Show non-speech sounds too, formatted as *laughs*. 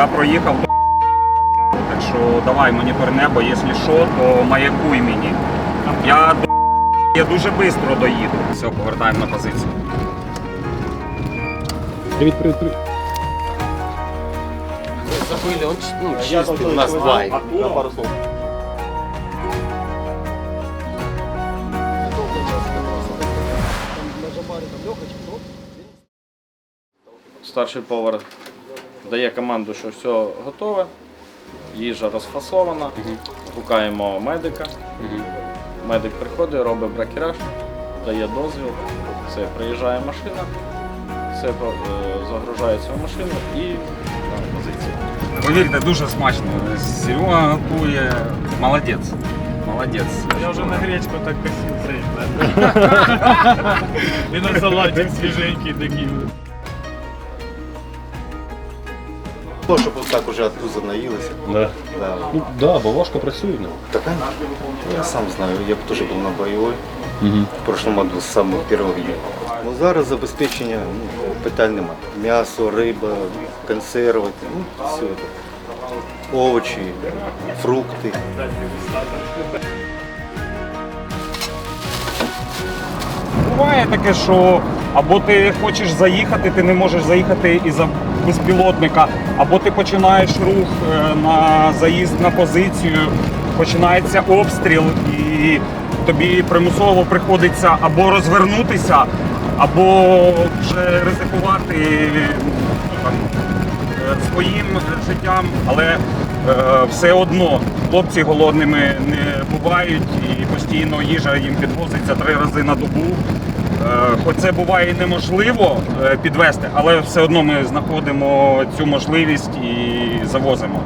Я проїхав до *laughs* так що давай монітор небо, якщо що, то маякуй мені. Я до *laughs* я дуже швидко доїду. Все, повертаємо на позицію. Привіт, привіт, привіт. Забыли, он ну, чистый, у нас два. Старший повар дає команду, що все готове, їжа розфасована, гукаємо медика. Медик приходить, робить бракераж, дає дозвіл, все, приїжджає машина, все е, загружається в машину і на позицію. Повірте, дуже смачно. Серега готує. Молодець. Молодець. Я вже на гречку так косив *laughs* І на салатик свіженький такий. То, щоб так уже оттуда наїлися. Да. Да. Ну да, бо важко працює. Ну. Так, я сам знаю, я б теж був на бойовій. В прошлом году з самих перших днів. Ну, зараз забезпечення ну, питань немає. М'ясо, риба, консерви, ну, все це. Овочі, фрукти. Буває таке, що або ти хочеш заїхати, ти не можеш заїхати із-за безпілотника, або ти починаєш рух е, на заїзд на позицію, починається обстріл, і тобі примусово приходиться або розвернутися, або вже ризикувати ну, там, е, своїм життям, але е, все одно хлопці голодними не бувають і постійно їжа їм підвозиться три рази на добу. Е, Хоч це буває і неможливо е, підвести, але все одно ми знаходимо цю можливість і завозимо.